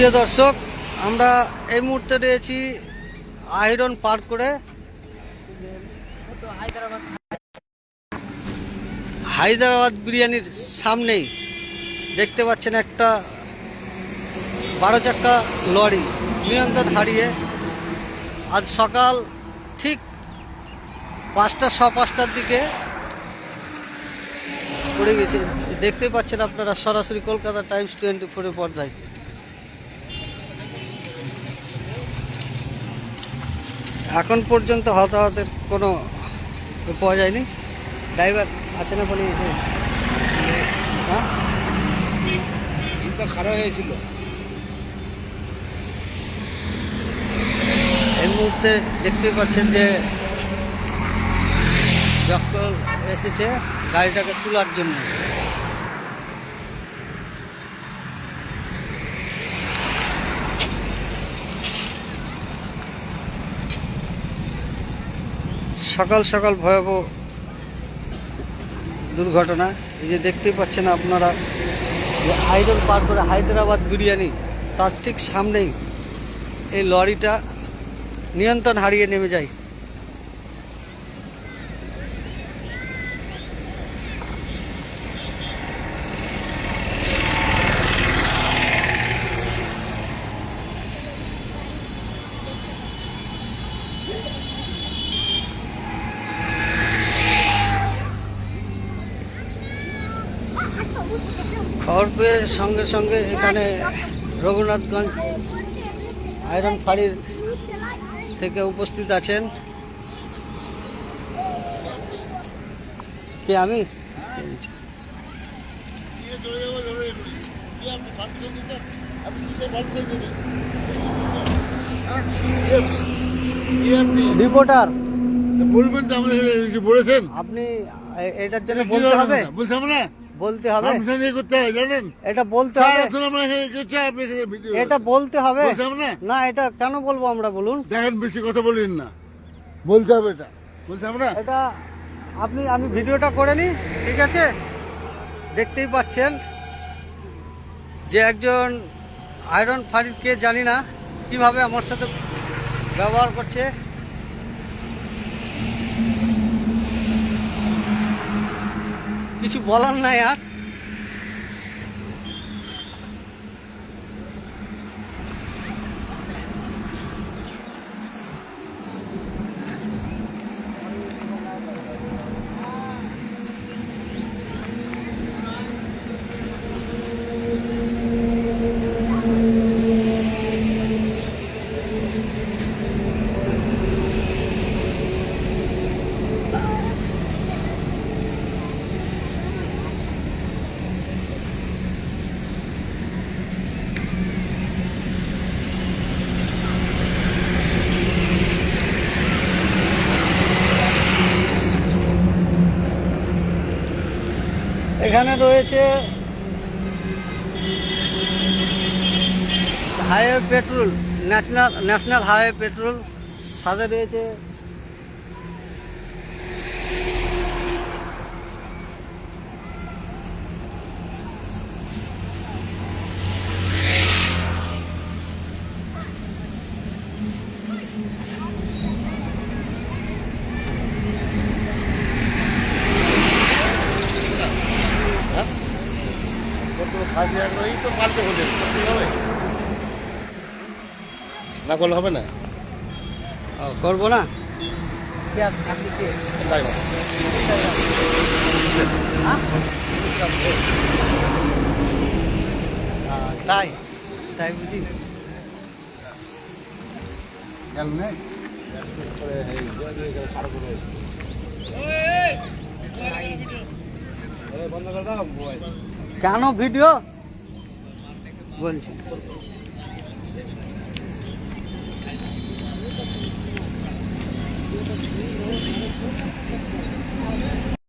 প্রিয় দর্শক, আমরা এই মুহূর্তে রয়েছি আয়রন পার করে। হায়দ্রাবাদ বিরিয়ানির সামনেই দেখতে পাচ্ছেন একটা বারো চাক্কা লরি, নিয়ন্ত্রণ হারিয়ে আজ সকাল ঠিক পাঁচটা ছ পাঁচটার দিকে পড়ে গেছে। দেখতে পাচ্ছেন আপনারা সরাসরি কলকাতা টাইমস টোয়েন্টি ফোরের পর্দায়। এখন পর্যন্ত হতাহতের কোনো পাওয়া যায়নি। ড্রাইভার আছে না বলে হ্যাঁ? খারাপ হয়েছিল এই মুহূর্তে দেখতে পাচ্ছেন যে ডক্টর এসেছে গাড়িটাকে তোলার জন্য। সকাল সকাল ভয়াবহ দুর্ঘটনা। এই যে দেখতেই পাচ্ছেন আপনারা, যে আইডল পার করে হায়দ্রাবাদ বিরিয়ানি, তার ঠিক সামনেই এই লরিটা নিয়ন্ত্রণ হারিয়ে নেমে যায়। পেয়ে সঙ্গে সঙ্গে এখানে রঘুনাথগঞ্জ আয়রন ফাঁড়ির থেকে উপস্থিত আছেন। কে আমি? রিপোর্টার। বলবেন তো আমাদের বলেছেন। আপনি এটার জন্য বলতে হবে? বলতে হবে না। বলতে হবে। করতে হবে জানেন? এটা বলতে হবে। এটা বলতে হবে। না? না এটা কেন বলব আমরা বলুন? দেখেন বেশি কথা বলেন না। বলতে হবে এটা। বলতে হবে না? এটা আপনি আমি ভিডিওটা করে নিই ঠিক আছে? দেখতেই পাচ্ছেন যে একজন আয়রন ফারির কে জানি না কীভাবে আমার সাথে ব্যবহার করছে। কিছু বলার নাই আর। এখানে রয়েছে highway patrol national national highway patrol. সাথে রয়েছে এই তো পাল্টে হলে হবে না? করলে হবে না? করব না? তাই হ্যাঁ? তাই বুঝি। গেল না কেন ভিডিও? বলছি।